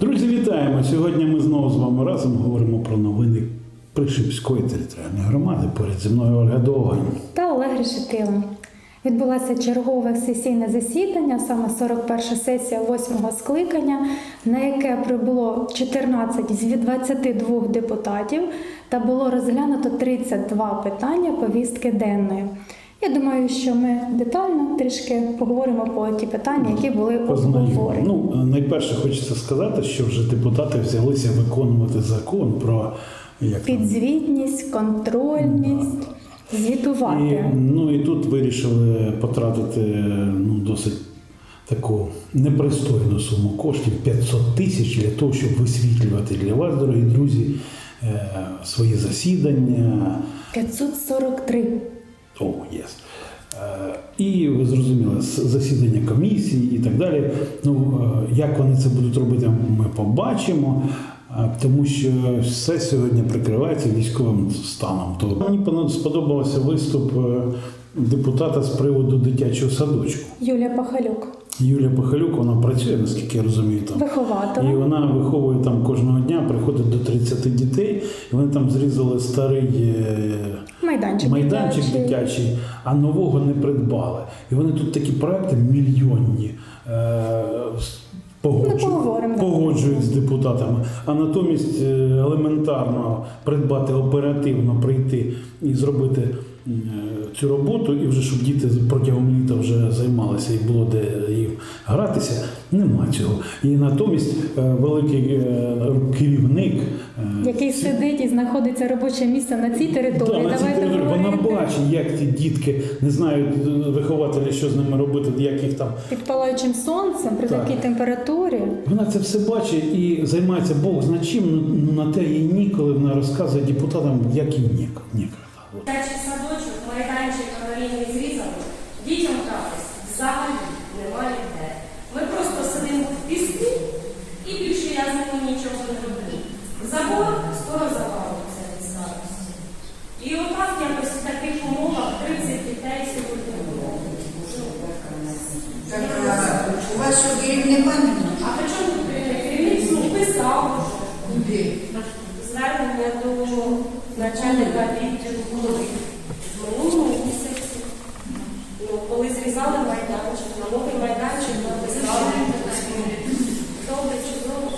Друзі, вітаємо! Сьогодні ми знову з вами разом говоримо про новини Пришипської територіальної громади. Поряд зі мною Ольга Довгань. та Олег Решетило. Відбулося чергове сесійне засідання, саме 41 сесія 8-го скликання, на яке прибуло 14 з 22 депутатів та було розглянуто 32 питання повістки денної. Я думаю, що ми детально трішки поговоримо про ті питання, які були обговорені. Ну, найперше хочеться сказати, що вже депутати взялися виконувати закон про як там, Підзвітність, контрольність, звітувати. І, ну і тут вирішили потратити ну, досить таку непристойну суму коштів 500 тисяч для того, щоб висвітлювати для вас, дорогі друзі, е, свої засідання. 543. О, єс. Е, І ви зрозуміли, засідання комісії і так далі. Ну, е, як вони це будуть робити, ми побачимо. е, Тому що все сьогодні прикривається військовим станом. То мені сподобався виступ депутата з приводу дитячого садочку. Юлія Пахалюк, Юлія Пахалюк, вона працює, наскільки я розумію, там. вихователь. І вона виховує там кожного дня, приходить до 30 дітей, і вони там зрізали старий Майданчик, майданчик дитячий. дитячий, а нового не придбали. І вони тут такі проекти мільйонні. Е, погоджують, Ну, погоджують з депутатами. А натомість е, елементарно придбати оперативно прийти і зробити цю роботу, і вже щоб діти протягом літа вже займалися і було де їм гратися, нема цього. І натомість е, великий е, керівник. е, який сидить і знаходиться робоче місце на цій території. Да, на цій Давайте території. Вона бачить, як ці дітки не знають е, вихователі, що з ними робити, як їх там. під палаючим сонцем при Так. такій температурі. Вона це все бачить і займається Бог зна чим, ну на те їй ніколи вона розказує депутатам, як їй ніяк. ніяк. От. Дитячий садочок, майданчик аварійний зрізали, дітям гратись взагалі немає де. Ми просто сидимо в піску і більше я з ними нічого не роблю. Забор скоро забавиться від старості. І отак якось в таких умовах 30 дітей сьогодні було. Так, а у вас що керівника немає? А причому тут керівник ну, писав Куди? звернення до начальника відділу голови в минулому місяці. Ну, коли зрізали майданчик, на новий майданчик написали. Добре, чудово.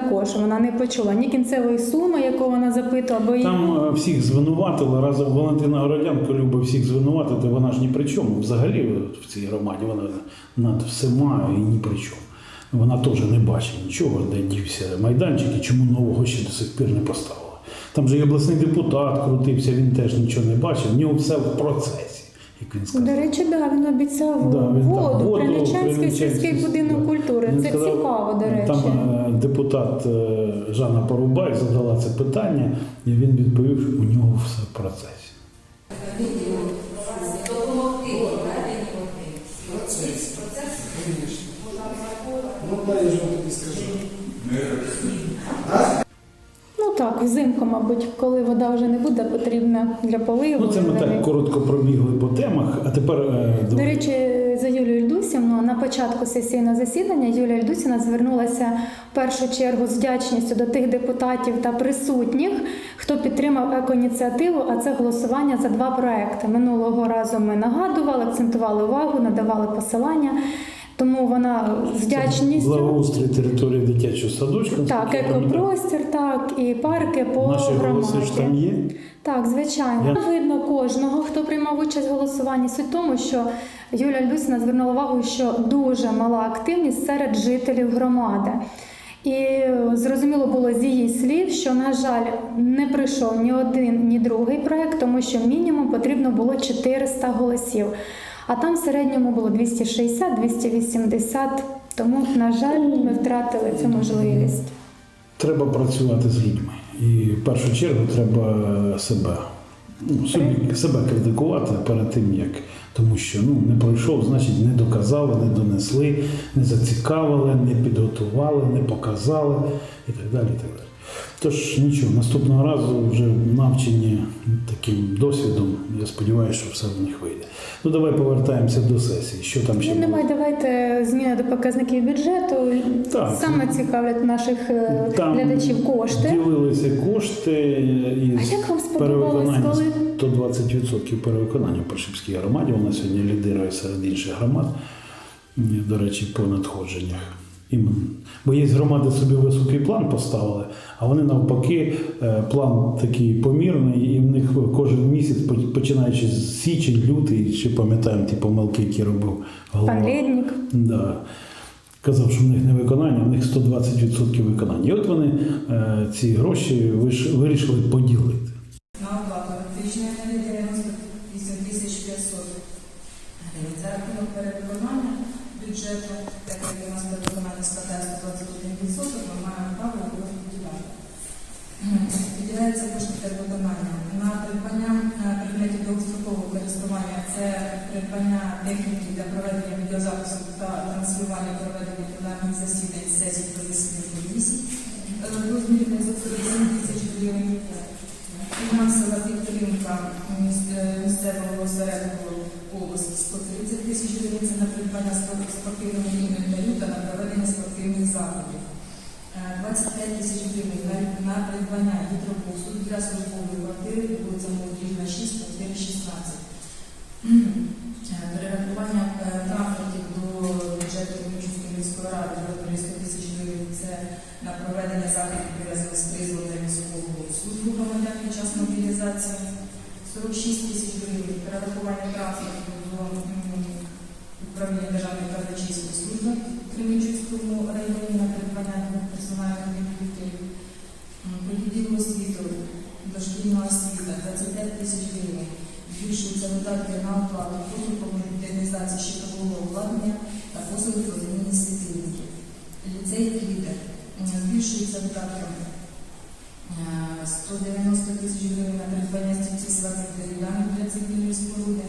Також вона не почула ні кінцевої суми, яку вона запитувала, бо їй Там е, всіх звинуватили разом Валентина Городянко любить всіх звинуватити. Вона ж ні при чому. Взагалі в цій громаді вона над всіма і ні при чому. Вона теж не бачить нічого, де дівся майданчик і чому нового ще до сих пір не поставили. Там же і обласний депутат крутився, він теж нічого не бачив. В нього все в процесі, як він сказав. до речі, да, він обіцяв Да, він там воду, воду, Прилічанський Прилічанський, сільський да. будинок культури. Він Це сказав, цікаво, до речі. Там е, депутат е, Жанна Порубай задала це питання, і він відповів, що у нього все в процесі. Взимку, мабуть, коли вода вже не буде потрібна для поливу. Ну, це ми так коротко пробігли по темах, а тепер е, До речі, за Юлію Ільдусівну на початку сесійного засідання Юлія Ільдусівна звернулася в першу чергу з вдячністю до тих депутатів та присутніх, хто підтримав екоініціативу, а це голосування за два проекти. Минулого разу ми нагадували, акцентували увагу, надавали посилання. Тому вона з вдячністю. Благоустрій території дитячого садочка. Так, екопростір, так, і парки по Наші голоси ж там громаді. є. Так, звичайно. Я- Видно кожного, хто приймав участь в голосуванні. Суть в тому, що Юлія Люсіна звернула увагу, що дуже мала активність серед жителів громади. І е, зрозуміло було з її слів, що, на жаль, не прийшов ні один, ні другий проект, тому що мінімум потрібно було 400 голосів. А там в середньому було 260-280. Тому, на жаль, ми втратили цю можливість. Треба працювати з людьми. І в першу чергу треба себе, ну, собі, себе критикувати перед тим, як. Тому що ну, не пройшов, значить не доказали, не донесли, не зацікавили, не підготували, не показали і так далі. І так далі. Тож нічого, наступного разу вже навчені таким досвідом, я сподіваюся, що все в них вийде. Ну давай повертаємося до сесії. Що там ще Ну, було? давай, давайте зміни до показників бюджету. Так. Саме цікавлять наших е, Там глядачів кошти. Ділилися кошти із А як вам сподобалось, перевиконання коли- 120% перевиконання в Першипській громаді. Вона сьогодні лідирує серед інших громад, до речі, по надходженнях. Іменно. Бо є громади собі високий план поставили, а вони навпаки, е, план такий помірний, і в них кожен місяць, починаючи з січень, лютий, ще пам'ятаємо ті помилки, які робив голова. Пан Лєднік. Да. Казав, що в них не виконання, в них 120% виконання. І от вони е, ці гроші виш- вирішили поділити. На оплату електричної енергії 98 тисяч 500 гривень. За рахунок перевиконання бюджету, так як у нас перевиконання складає 121%, ми маємо право Виділяється кошти перевиконання на придбання предметів довгострокового користування. Це придбання техніки для проведення відеозапису та транслювання проведення пленарних засідань сесій та засідань комісій. Е, В розмірі 547 тисяч гривень. Фінансова підтримка е, місцевого осередку області 130 тисяч гривень це на придбання спортивного інвентарю та на проведення спортивних заходів. Е, 25 тисяч гривень на, придбання гідропосуду для службової квартири, вулиця Молодіжна 6, квартири 16. Е, Перерахування е, транспортів до бюджету Київської міської ради розмірі 100 тисяч гривень це на проведення заходів пов'язаних з призовом на службу громадян під час мобілізації. 46 тисяч гривень перерахування транспорту до управління Державної казначейської служби Кременчуцькому районі на придбання персональних комп'ютерів. М, По відділу освіти, дошкільна освіта 25 тисяч гривень. Збільшуються видатки на оплату послуг по модернізації щитового обладнання та послуги по заміні світильників. Ліцей «Квітер» збільшуються видатки е, 190 тисяч гривень на придбання стільців сварних дерев'яних для цивільної споруди,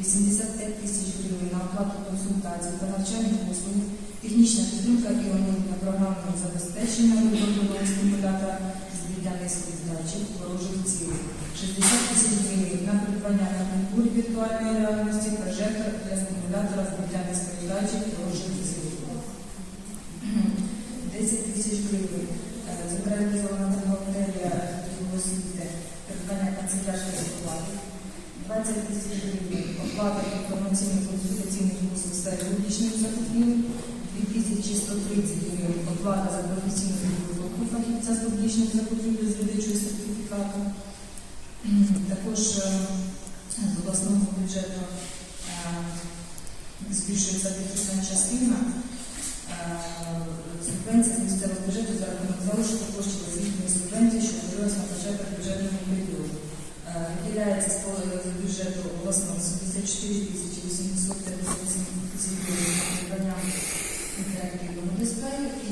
85 тисяч гривень на оплату консультацій та навчальних послуг, технічна підтримка і оновлення програмного забезпечення виробленого стимулятора з віддя низької здачі ворожих цілей, 60 тисяч гривень на придбання гарнітур віртуальної реальності, прожектор для стимулятора з віддя низької здачі ворожих цілей. 10 тисяч гривень. Е, Централізована бухгалтерія освіти, придбання канцелярської оплати. 20 тисяч гривень. Оплата інформаційних консультаційних послуг сфері публічних закупівель. 2130 гривень. Оплата за професійну підготовку фахівця з публічних закупівель з видачою сертифікату. Також е, з обласного бюджету е, збільшується дефіцитна частина. Е, Субвенція місцевого бюджету за рахунок залишку коштів освітньої субвенції, що виділилась на початок бюджетного періоду. Виділяється з бюджету обласного 74 тисячі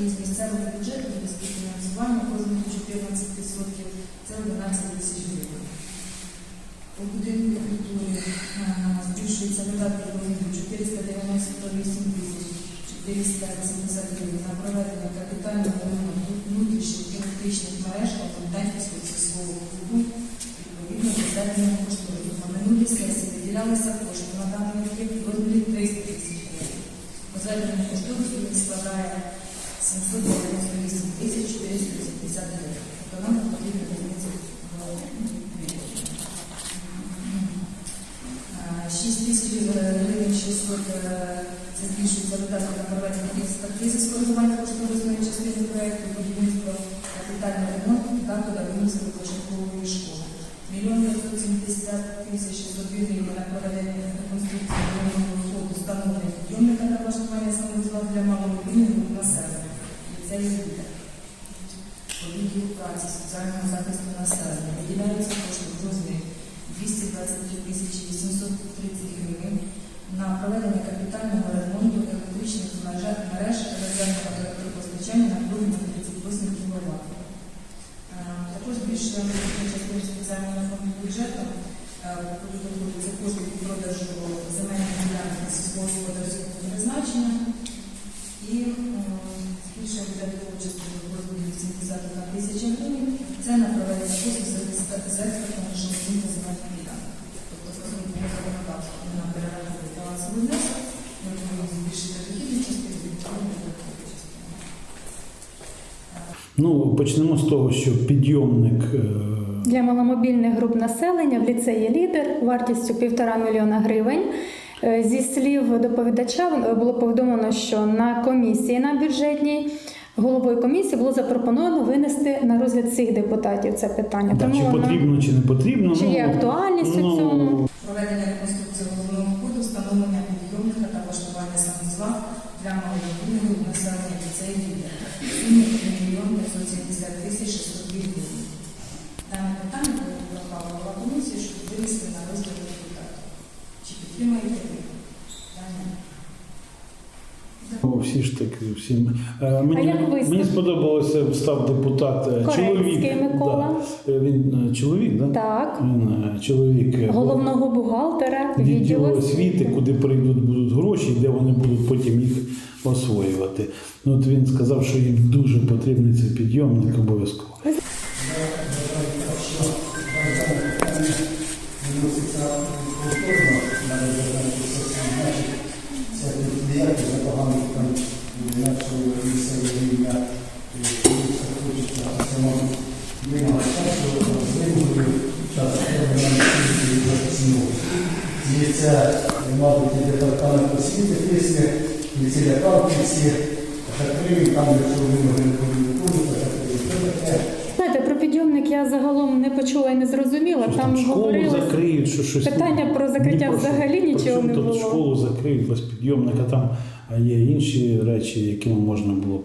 коштів з місцевого бюджету для співфінансування кожного 14%, це 11 тисяч гривень. У будинку культури е, збільшується видатки розміру 498 тисяч 470 гривень на проведення капітального ремонту внутрішніх електричних мереж та фонтанківського сільського клубу відповідно до середнього кошторису. На минулій сесії виділялися населення виділяються кошти в розмірі 223 тисячі 830 гривень на проведення капітального ремонту електричних мереж резервного електропостачання на кожному 38 кВт. Також збільшуємо частину спеціального фонду бюджету. Це кошти від продажу земельних ділянок сільськогосподарського призначення і е, збільшуємо видаткову частину розмірі 81 тисяча гривень. Це на проведення послуг з експер- з експертного житлового земельних ділянок. Тобто, скажімо, по законодавству на перерахунку балансовий внесок, ми можемо збільшити дохідну частину, відповідно частину. Ну, почнемо з того, що підйомник. е, Для маломобільних груп населення в ліцеї лідер вартістю півтора мільйона гривень. Е, Зі слів доповідача було повідомлено, що на комісії на бюджетній головою комісії було запропоновано винести на розгляд всіх депутатів це питання. Да, чи воно- потрібно, чи не потрібно. Чи є ну, актуальність у ну, цьому? Проведення реконструкції головного ходу, встановлення підйомника та влаштування санузла для маломобільного населення ліцею «Лідер». Сумі 3 мільйони 570 тисяч 602 гривень. Дане питання пропонувала голова комісії, щоб винести на розгляд депутатів. Чи підтримаєте ви? Дане? Ну, Всі ж таки, всі. Е, Мені, як мені сподобалося встав депутат е, Корецький чоловік. Микола. Да. Е, Він чоловік, да? Так, Він чоловік головного бухгалтера відділу відділу освіти, куди прийдуть будуть гроші, де вони будуть потім їх освоювати. Ну, от він сказав, що їм дуже потрібний цей підйомник обов'язково. Це запоганих там нашого місцевого рівня хочеться самому вимагати час регламентів. І це, мабуть, і департамент освіти після, і ці лякавки, там, якщо будуть виконувати, закриють. Знаєте, про підйомник я загалом не почула і не зрозуміла. Щось Там школу закриють, що щось. питання про закриття Ні, взагалі що. нічого не тут було. школу закриють без підйомника, там є інші речі, якими можна було б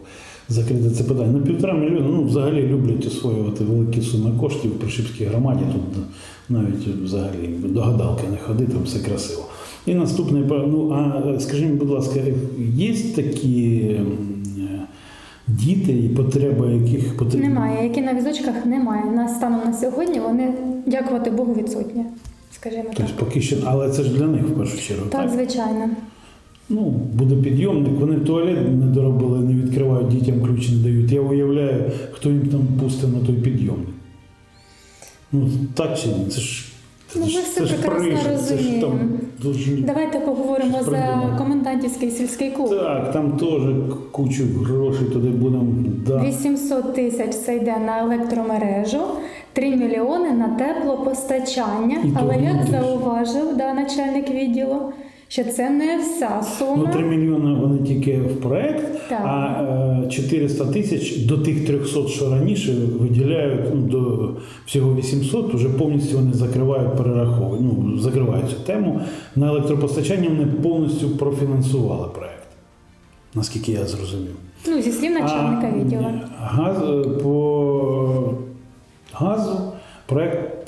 закрити це питання. Ну, півтора мільйона, ну, взагалі люблять освоювати великі суми коштів в Пришипській громаді. Тут навіть взагалі до гадалки не ходи, там все красиво. І наступне, ну, а скажіть, будь ласка, є такі е, діти і потреба яких потрібно? Немає, які на візочках немає. На станом на сьогодні вони, дякувати Богу, відсутні. Скажімо так. Тобто поки що, але це ж для них в першу чергу. Так, звичайно. Ну, буде підйомник, вони туалет не доробили, не відкривають, дітям ключ не дають. Я уявляю, хто їм там пустить на той підйомник. Ну, так чи ні? Це ж. Це Ну, ж, ми все це ж прекрасно Париж, це ж там дуже... Давайте поговоримо за комендантівський сільський клуб. Так, там теж кучу грошей туди будемо. Да. 800 тисяч це йде на електромережу, 3 мільйони на теплопостачання. І Але як зауважив да, начальник відділу, що це не вся Ну, 3 мільйони вони тільки в проект, Так. а е, 400 тисяч до тих 300, що раніше виділяють ну, до всього 800, вже повністю вони закривають, перераховують, ну, закривають цю тему. На електропостачання вони повністю профінансували проект, наскільки я зрозумів. Ну, зі слів начальника відділу. Газ, е, по газу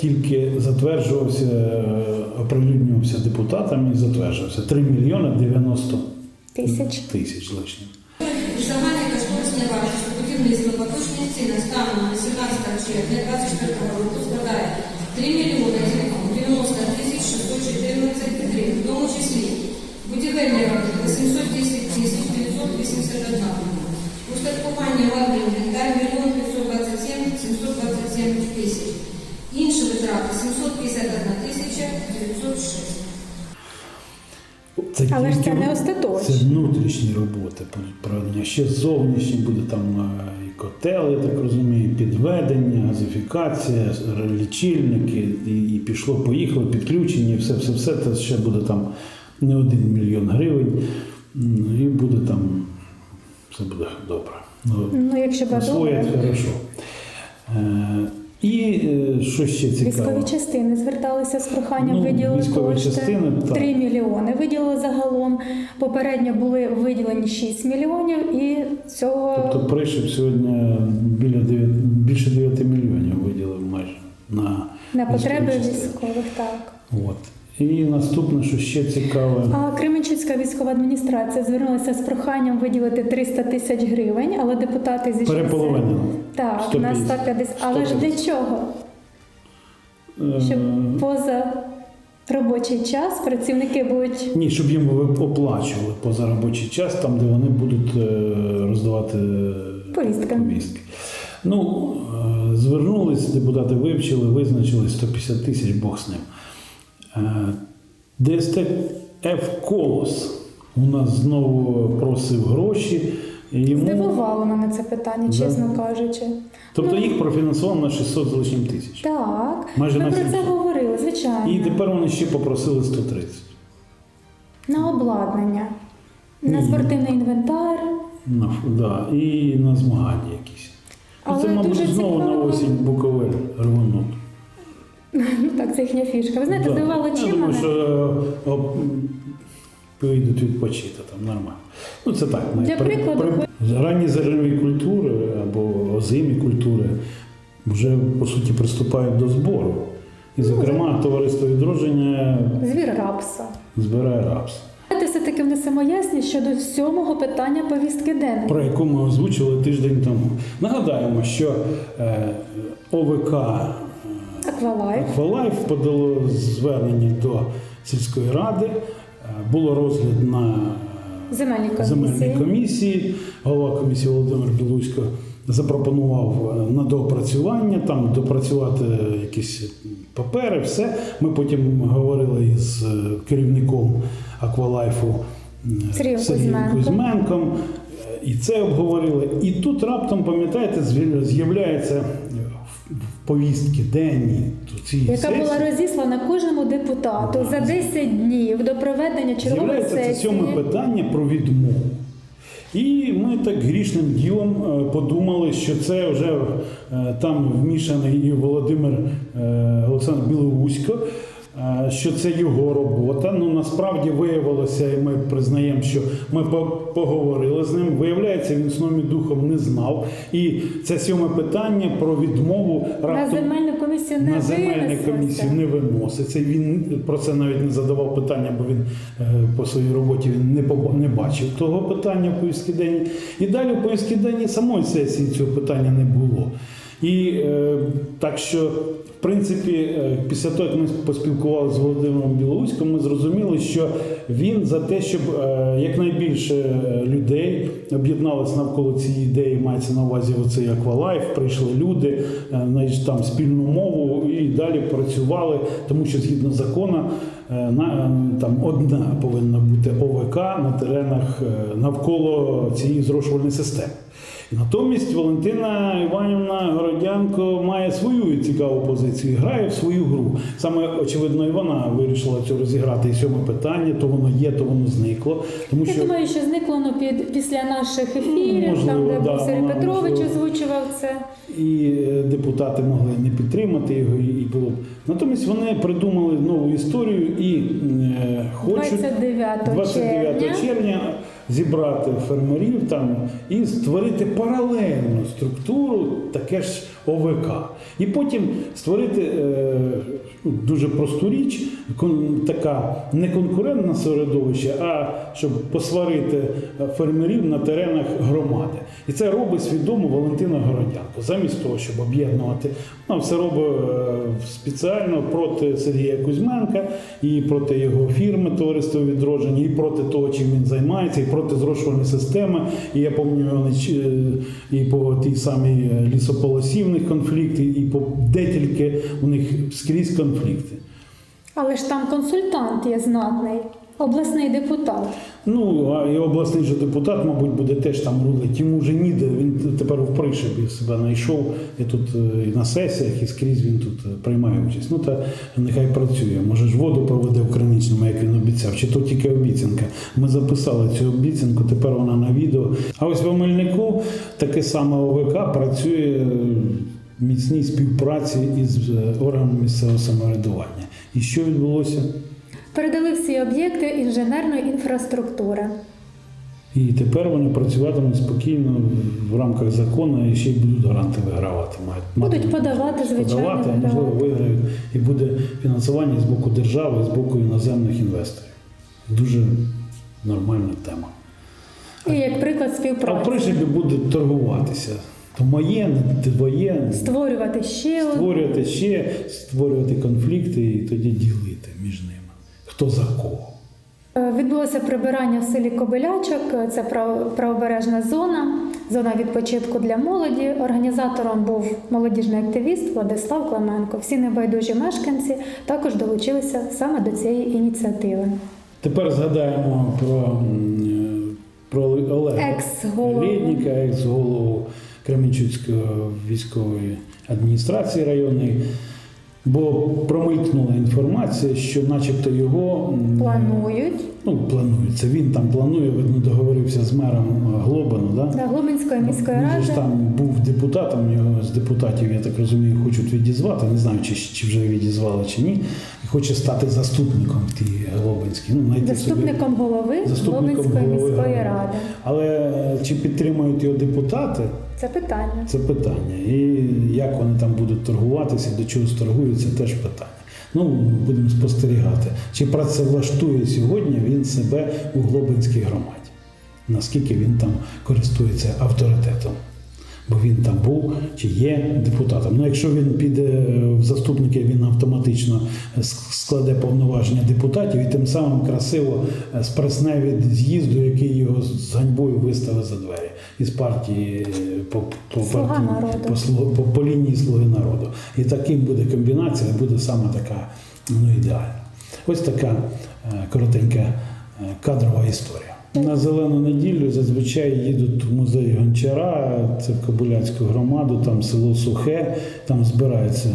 тільки затверджувався, е, оприлюднювався депутатами і затверджувався. 3 мільйони 90 тисяч. тисяч лишніх. Міжнародна кошторисна вартість будівництва поточної ціни станом червня 24 року складає 3 мільйони 90 тисяч 614 гривень, в тому числі будівельні роботи 810 тисяч 981 гривень, устаткування 751 тисяча 906. Це Але ж це не остаточно. Це внутрішні роботи будуть проведення. Ще зовнішні буде там е, і котел, я так розумію, підведення, газифікація, лічильники, і, і пішло, поїхало, підключення, все, все, все. Це ще буде там не один мільйон гривень. І буде там, все буде добре. Ну, Ну, якщо добре. хорошо. І е, що ще цікаво? Військові частини зверталися з проханням Ну, виділити кошти. частини, так. 3 мільйони виділили загалом. Попередньо були виділені 6 мільйонів і цього Тобто прийшов сьогодні біля 9, більше 9 мільйонів виділив майже на, на потреби військових так. От. І наступне, що ще цікаве, А Кременчуцька військова адміністрація звернулася з проханням виділити 300 тисяч гривень, але депутати зійшлися. переполовинено. Так, 150. на 150. Але ж для чого? Е, Щоб поза робочий час працівники будуть Ні, щоб їм оплачували поза робочий час, там, де вони будуть е, роздавати е, Повістки. повістки. Ну, звернулись, депутати вивчили, визначили 150 тисяч, Бог з ним. Е, ДСТ Ф Колос у нас знову просив гроші. і Йому, здивувало мене це питання, Да. чесно кажучи. тобто Ну, їх профінансовано на 600 з лишнім тисяч. Так, Майже ми на про це говорили, звичайно. І тепер вони ще попросили 130. На обладнання, на спортивний інвентар. На, да, і на змагання якісь. Ну, це, мабуть, дуже знову на цікаво. осінь Буковель рвануть. Ну так, це їхня фішка. Ви знаєте, Да. здивувало Я чим думаю, мене? що е, поїдуть відпочити там нормально. Ну це так. ми Для прикладу, ранні зернові культури або озимі культури вже по суті приступають до збору. І, зокрема, товариство відродження Звір рапса. збирає рапс, Давайте все-таки внесемо ясність щодо сьомого питання повістки денної. про яку ми озвучили тиждень тому. Нагадаємо, що е, ОВК Аквалайф. Аквалайф подало звернення до сільської ради. Е, Було розгляд на е, Земельні земельній комісії. комісії. Голова комісії Володимир Білусько запропонував е, на доопрацювання, там допрацювати якісь папери, все. Ми потім говорили із керівником Аквалайфу Сергієм Кузьменком. Кузьменком. І це обговорили. І тут раптом, пам'ятаєте, з'являється повістки денні ці Яка сесії. була розіслана кожному депутату за 10 днів до проведення чергової сесії. це сьоме питання про відмову. І ми так грішним ділом е, подумали, що це вже е, там вмішаний і Володимир е, Олександр Білоусько, що це його робота. Ну насправді виявилося, і ми признаємо, що ми поговорили з ним. Виявляється, він сном і духом не знав. І це сьоме питання про відмову На земельну комісію не на земельну комісію не виноситься. Він про це навіть не задавав питання, бо він е, по своїй роботі він не поба- не бачив того питання в повістки денні. І далі в повістки денні самої сесії цього питання не було. І е, так що, в принципі, е, після того, як ми поспілкувалися з Володимиром Білоуськом, ми зрозуміли, що він за те, щоб е, якнайбільше е, людей об'єдналися навколо цієї ідеї, мається на увазі оцей аквалайф, прийшли люди, е, знайшли там спільну мову і далі працювали, тому що згідно закону е, на, там одна повинна бути ОВК на теренах навколо цієї зрошувальної системи. Натомість Валентина Іванівна Городянко має свою цікаву позицію, грає в свою гру. Саме очевидно, і вона вирішила цю розіграти і сьоме питання, то воно є, то воно зникло. Тому Я що думаю, що зникло воно під, після наших ефірів, Ну, можливо, там, де да, Сергій Петрович можливо. озвучував це. і е, депутати могли не підтримати його, і було. б. Натомість вони придумали нову історію і е, хочуть 29 29 червня. Зібрати фермерів там і створити паралельну структуру, таке ж ОВК. І потім створити е, дуже просту річ, така не конкурентне середовище, а щоб посварити е, фермерів на теренах громади. І це робить свідомо Валентина Городянко. Замість того, щоб об'єднувати, вона все робить е, спеціально проти Сергія Кузьменка і проти його фірми Товариство відродження, і проти того, чим він займається, і проти зрошувальної системи. І я пам'ятаю, е, і по тій самій е, лісополосі конфлікти, і по де тільки у них скрізь конфлікти. Але ж там консультант є знатний, обласний депутат. Ну, а і обласний же депутат, мабуть, буде теж там рулить. Йому вже ніде. Він тепер в Пришибі себе знайшов. І тут е, і на сесіях, і скрізь він тут е, приймає участь. Ну та нехай працює. Може ж воду проведе в Криницькому, як він обіцяв, чи то тільки обіцянка. Ми записали цю обіцянку, тепер вона на відео. А ось в Омельнику таке саме ОВК працює в міцній співпраці із е, органами місцевого самоврядування. І що відбулося? Передали всі об'єкти інженерної інфраструктури. І тепер вони працюватимуть спокійно в рамках закону і ще й будуть гранти вигравати. Мають Будуть мати- подавати, звичайно, подавати, а можливо виграють. І буде фінансування з боку держави, з боку іноземних інвесторів. Дуже нормальна тема. І як приклад А в співпраці. Пришибі будуть торгуватися. То моє, не твоє, Створювати ще створювати ще, створювати конфлікти і тоді ділити між ними. Хто за кого. Е, Відбулося прибирання в селі Кобилячок. Це прав- правобережна зона, зона відпочинку для молоді. Організатором був молодіжний активіст Владислав Клименко. Всі небайдужі мешканці також долучилися саме до цієї ініціативи. Тепер згадаємо про, м, про Олега Екс-голову. Екс-голову Кременчуцької військової адміністрації районної. Бо промелькнула інформація, що начебто його Планують Ну, планується. Він там планує, видно, договорився з мером е, Глобану, да? до Глубинської міської Він ж там був депутатом, його з депутатів, я так розумію, хочуть відізвати. Не знаю, чи, чи вже відізвали чи ні. І хоче стати заступником тій Глобинській. Ну, знайти собі- Заступником голови Заступником Глубинської голови міської ради. ради. Але е, чи підтримують його депутати, Це питання. це питання. І як вони там будуть торгуватися, до чого торгуються, теж питання. Ну, будемо спостерігати, чи працевлаштує сьогодні він себе у Глобинській громаді, наскільки він там користується авторитетом. Бо він там був чи є депутатом. Ну, якщо він піде е, в заступники, він автоматично складе повноваження депутатів і тим самим красиво е, спресне від з'їзду, який його з ганьбою виставив за двері із партії е, по, по, партії, по, по, по лінії Слуги народу. І таким буде комбінація, буде саме така ну, ідеальна. Ось така коротенька кадрова історія. На зелену неділю зазвичай їдуть в музей Гончара, це в Кобиляцьку громаду, там село Сухе, там збираються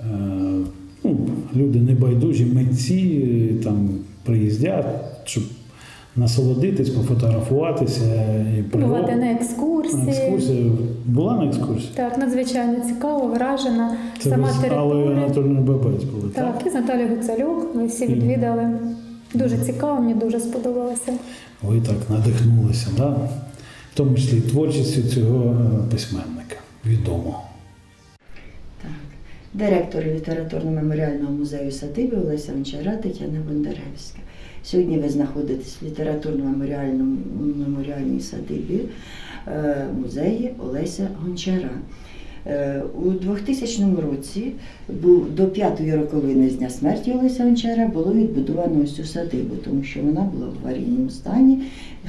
е, ну, люди небайдужі, митці, е, там приїздять, щоб насолодитись, пофотографуватися і Бувати на на екскурсії. екскурсії. Була на екскурсії? Так, надзвичайно цікаво, вражена. Це Сама ви з Аллою територія. Анатольовною Бабець були, так? Так, і з Наталією Гуцалюк. Ми всі відвідали. Дуже цікаво, мені дуже сподобалося. Ви так надихнулися, да? в тому числі творчістю цього е, письменника відомого. Так. Директор літературно-меморіального музею садиби Олеся Гончара Тетяна Бондаревська. Сьогодні ви знаходитесь в літературно-меморіальному меморіальній садибі е, музеї Олеся Гончара. Е, У 2000 році до п'ятої роковини з дня смерті Олеся Гончара було відбудовано ось цю садибу, тому що вона була в аварійному стані,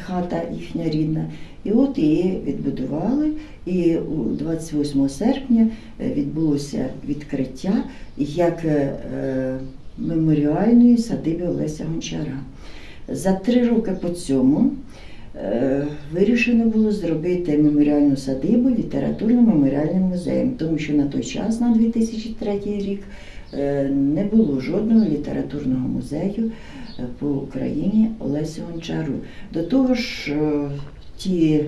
хата їхня рідна. І от її відбудували. І 28 серпня е, відбулося відкриття як е, меморіальної садиби Олеся Гончара. За три роки по цьому вирішено було зробити меморіальну садибу літературно-меморіальним музеєм, тому що на той час, на 2003 рік, е, не було жодного літературного музею е, по Україні Олесі Гончару. До того ж, е, ті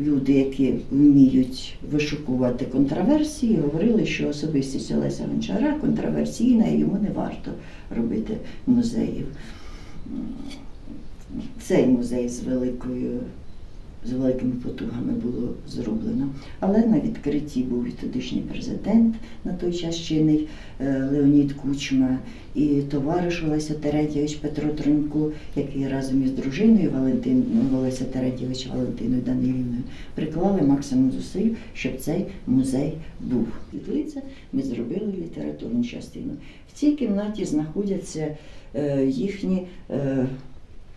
люди, які вміють вишукувати контраверсії, говорили, що особистість Олеся Гончара контраверсійна і йому не варто робити музеїв. Цей музей з великою з великими потугами було зроблено. Але на відкритті був і тодішній президент на той час чинний е, Леонід Кучма і товариш Олеся Терентьєвич Петро Тронько, який разом із дружиною Валентин Олеся Терентьєвич Валентиною Данилівною приклали максимум зусиль, щоб цей музей був. Світлиця ми зробили літературну частину. В цій кімнаті знаходяться е, їхні е,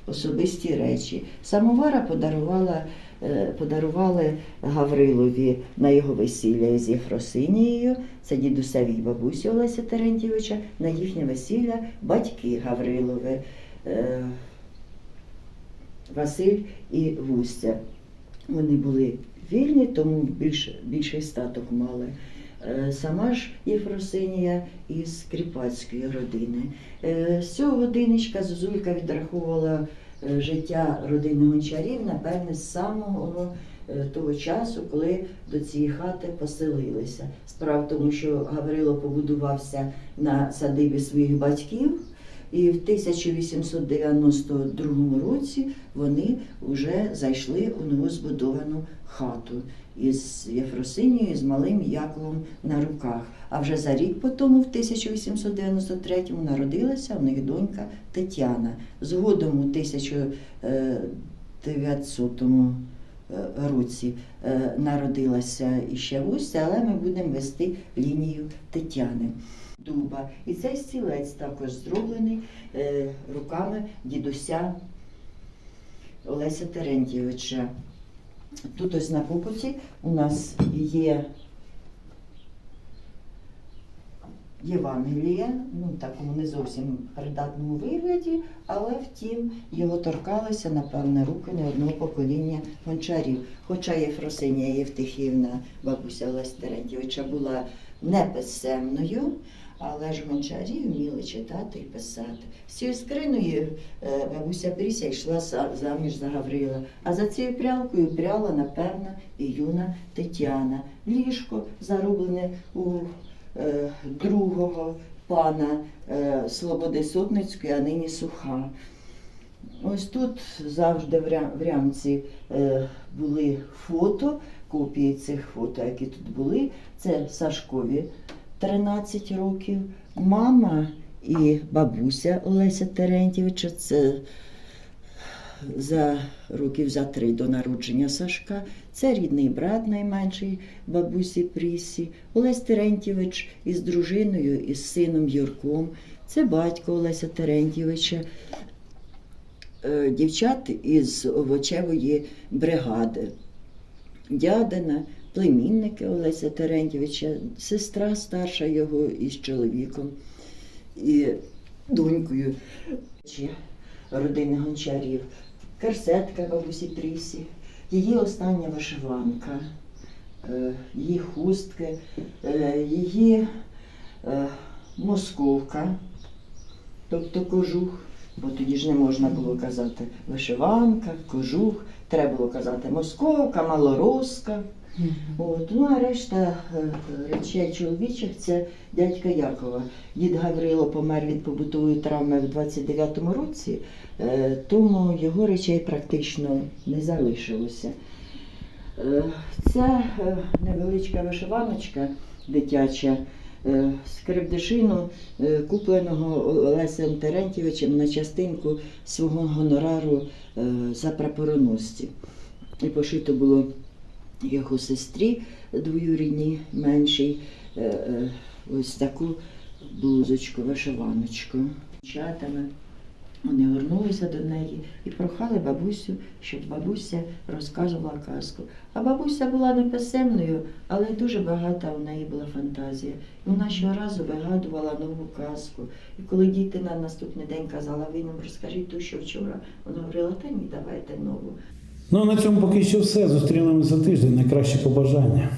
особисті речі. Самовара подарувала, е, подарували Гаврилові на його весілля з Єфросинією, це дідусеві й бабусі Олеся Терентьєвича, на їхнє весілля батьки Гаврилові, е, Василь і Вустя. Вони були вільні, тому більше, більший статок мали. Е, Сама ж Єфросинія із кріпацької родини. Е, З цього годиночка Зозулька відраховувала е, життя родини гончарів, напевне, з самого того часу, коли до цієї хати поселилися. Справа в тому, що Гаврило побудувався на садибі своїх батьків. І в 1892 році вони вже зайшли у новозбудовану хату із Єфросинією, з малим Яковом на руках. А вже за рік по тому, в 1893-му, народилася у них донька Тетяна. Згодом у 1900 році е, народилася іще Вустя, але ми будемо вести лінію Тетяни. Дуба. І цей стілець також зроблений е, руками дідуся Олеся Терентьєвича. Тут ось на попуті у нас є Євангеліє, ну такому не зовсім придатному вигляді, але втім його торкалися, напевне, руки не одного покоління гончарів. Хоча Єфросинія Євтихівна, бабуся Олеся Терентьєвича, була неписемною, але ж гончарі вміли читати і писати. З цією скриною е, бабуся Пріся йшла заміж за Гаврила, а за цією прялкою пряла, напевно, і юна Тетяна. Ліжко зароблене у е, другого пана е, Слободи Сотницької, а нині суха. Ось тут завжди в рямці е, були фото, копії цих фото, які тут були. Це Сашкові 13 років, мама і бабуся Олеся Терентьєвича. Це за років за три до народження Сашка. Це рідний брат найменший бабусі Прісі, Олесь Терентьєвич із дружиною, із сином Юрком. Це батько Олеся Терентьєвича, е, дівчат із овочевої бригади. Дядина, племінники Олеся Терентьєвича, сестра старша його із чоловіком і донькою родини гончарів, керсетка бабусі Трісі, її остання вишиванка, е, її хустки, е, її е, московка, тобто кожух, бо тоді ж не можна було казати вишиванка, кожух, треба було казати московка, малороска. От, ну а решта е, речей чоловічих це дядька Якова. Дід Гаврило помер від побутової травми в 29-му році, е, тому його речей практично не залишилося. Е, Ця е, невеличка вишиваночка дитяча з кривдишину, купленого Олесем Терентьєвичем на частинку свого гонорару за прапороносці. І пошито було його сестрі двоюрідній меншій е, е, ось таку блузочку, вишиваночку. Чатами вони горнулися до неї і прохали бабусю, щоб бабуся розказувала казку. А бабуся була неписемною, але дуже багата у неї була фантазія. І вона щоразу вигадувала нову казку. І коли діти на наступний день казала, ви нам розкажіть ту, що вчора, вона говорила, та ні, давайте нову. Ну, а на цьому поки що все. Зустрінемося за тиждень. Найкращі побажання.